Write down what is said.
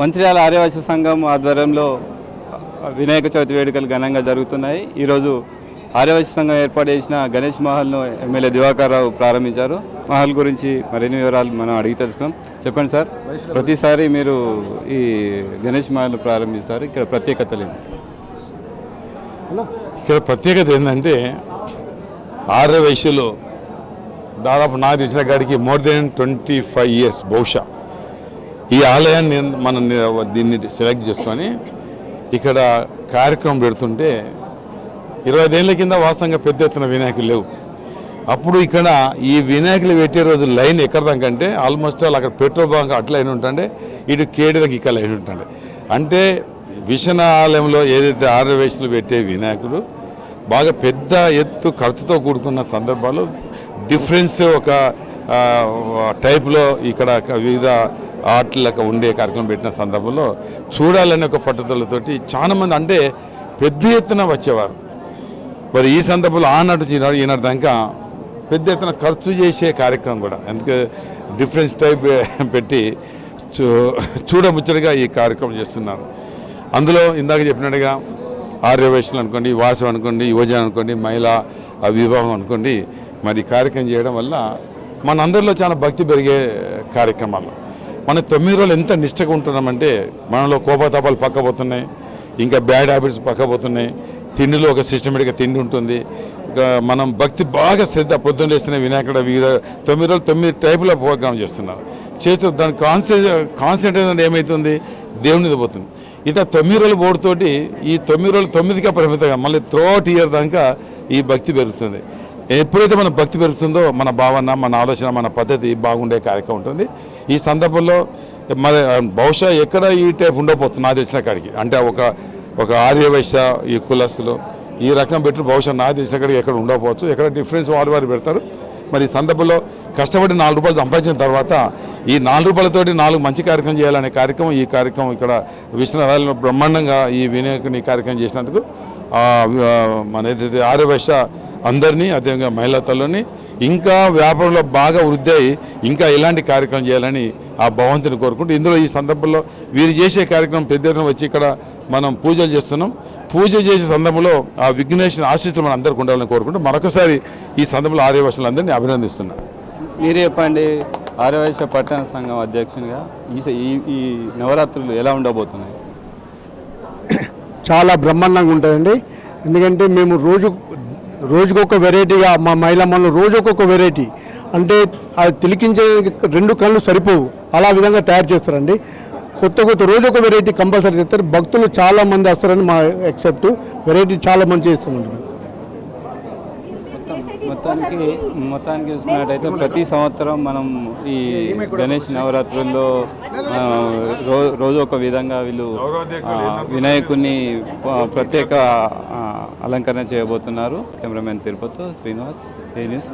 మంచిర్యాల ఆర్యవాస సంఘం ఆధ్వర్యంలో వినాయక చవితి వేడుకలు ఘనంగా జరుగుతున్నాయి. ఈరోజు ఆర్యవాస సంఘం ఏర్పాటు చేసిన గణేష్ మహల్ను ఎమ్మెల్యే దివాకర్ రావు ప్రారంభించారు. మహల్ గురించి మరిన్ని వివరాలు మనం అడిగి తెలుసుకుందాం. చెప్పండి సార్ ప్రతిసారి మీరు ఈ గణేష్ మహల్ను ప్రారంభిస్తారు. ఇక్కడ ప్రత్యేకతలు లేదు ఇక్కడ ప్రత్యేకత ఏంటంటే ఆర్య వయసులో దాదాపు నాకు తెలిసిన కాడికి more than twenty five years బహుశా. ఈ ఆలయాన్ని మనం దీన్ని సెలెక్ట్ చేసుకొని ఇక్కడ కార్యక్రమం పెడుతుంటే ఇరవై ఐదేళ్ళ కింద వాస్తవంగా పెద్ద ఎత్తున వినాయకులు లేవు. అప్పుడు ఇక్కడ ఈ వినాయకులు పెట్టే రోజు లైన్ ఎక్కడ ఆల్మోస్ట్ ఆల్ అక్కడ పెట్రోల్ బంక్ అట్లా అయిన ఉంటుండే ఇటు కేడీలకు ఇక్కడ లైన్ ఉంటుండే. అంటే విషణ ఆలయంలో ఏదైతే ఆరు పెట్టే వినాయకుడు బాగా పెద్ద ఎత్తు ఖర్చుతో కూడుకున్న సందర్భాలు డిఫరెన్స్ ఒక టైప్లో ఇక్కడ వివిధ ఆటలకు ఉండే కార్యక్రమం పెట్టిన సందర్భంలో చూడాలనే ఒక పట్టుదలతోటి చాలామంది అంటే పెద్ద ఎత్తున వచ్చేవారు. మరి ఈ సందర్భంలో ఆనాడు ఈనాడు ఈనాడు దాకా పెద్ద ఎత్తున ఖర్చు చేసే కార్యక్రమం కూడా. అందుకే డిఫరెన్స్ టైప్ పెట్టి చూ చూడముచ్చటగా ఈ కార్యక్రమం చేస్తున్నారు. అందులో ఇందాక చెప్పినట్టుగా ఆర్యవేషలు అనుకోండి వాసం అనుకోండి యువజన అనుకోండి మహిళా వివాహం అనుకోండి మరి కార్యక్రమం చేయడం వల్ల మన అందరిలో చాలా భక్తి పెరిగే కార్యక్రమాలు. మన తొమ్మిది రోజులు ఎంత నిష్టగా ఉంటున్నామంటే మనలో కోపతాపాలు పక్కపోతున్నాయి ఇంకా బ్యాడ్ హ్యాబిట్స్ పక్కపోతున్నాయి తిండిలో ఒక సిస్టమేటిక్గా తిండి ఉంటుంది. మనం భక్తి బాగా శ్రద్ధ పొద్దున్న చేస్తున్న వినాయకుడు వివిధ తొమ్మిది రోజులు తొమ్మిది టైపుల ప్రోగ్రామ్ చేస్తున్నారు. చేస్తూ దాని కాన్సెంట్ కాన్సన్ట్రేషన్ ఏమవుతుంది దేవుని మీద పోతుంది. ఇట్లా తొమ్మిది రోజులు బోర్డుతోటి ఈ తొమ్మిది రోజులు తొమ్మిదిగా పరిమితంగా మళ్ళీ త్రోట్ ఇయర్ దాకా ఈ భక్తి పెరుగుతుంది. ఎప్పుడైతే మన భక్తి పెరుగుతుందో మన భావన మన ఆలోచన మన పద్ధతి బాగుండే కార్యక్రమం ఉంటుంది. ఈ సందర్భంలో మరి బహుశా ఎక్కడ ఈ టైప్ ఉండబోతుంది నాకు తెలిసిన కాడికి? అంటే ఒక ఒక ఆర్యవైశ్య ఈ కులస్తులు ఈ రకం పెట్టి బహుశా నాకు తెలిసిన కాడికి ఎక్కడ ఉండకపోవచ్చు ఎక్కడ డిఫరెన్స్ వారు వారు పెడతారు? మరి ఈ సందర్భంలో కష్టపడి నాలుగు రూపాయలు సంపాదించిన తర్వాత ఈ నాలుగు రూపాయలతోటి నాలుగు మంచి కార్యక్రమం చేయాలనే కార్యక్రమం ఈ కార్యక్రమం ఇక్కడ విష్ణురాయలు బ్రహ్మాండంగా ఈ వినాయకుని కార్యక్రమం చేసినందుకు మన ఏదైతే ఆర్యవైశ్య అందరినీ అదేవిధంగా మహిళా తల్లుని ఇంకా వ్యాపారంలో బాగా వృద్ధి అయి ఇంకా ఇలాంటి కార్యక్రమం చేయాలని ఆ భగవంతుని కోరుకుంటూ ఇందులో ఈ సందర్భంలో వీరు చేసే కార్యక్రమం పెద్ద ఎత్తున వచ్చి ఇక్కడ మనం పూజలు చేస్తున్నాం. పూజ చేసే సందర్భంలో ఆ విఘ్నేశ్వర ఆశీస్సులు మన అందరికి ఉండాలని కోరుకుంటూ మరొకసారి ఈ సందర్భంలో ఆర్యవశులందరినీ అభినందిస్తున్నాను మీరు చెప్పండి ఆర్యవైశ్య పట్టణ సంఘం అధ్యక్షునిగా ఈ ఈ నవరాత్రులు ఎలా ఉండబోతున్నాయి? చాలా బ్రహ్మాండంగా ఉంటుందండి ఎందుకంటే మేము రోజు రోజుకొక వెరైటీగా మా మహిళా మనలో రోజుకొక వెరైటీ అంటే అది తిలికించే రెండు కళ్ళు సరిపోవు. అలా విధంగా తయారు చేస్తారండి. కొత్త కొత్త రోజు ఒక వెరైటీ కంపల్సరీ చేస్తారు. భక్తులు చాలామంది వస్తారని మా ఎక్సెప్ట్ వెరైటీ చాలా మంచి చేస్తామండి. మేము. మొత్తానికి మొత్తానికి చూసుకున్నట్టయితే ప్రతి సంవత్సరం మనం ఈ గణేష్ నవరాత్రుల్లో రో రోజు ఒక విధంగా వీళ్ళు ఆ, వినాయకుడిని ప్రత్యేక అలంకరణ చేయబోతున్నారు. Cameraman Tirupati Srinivas A news?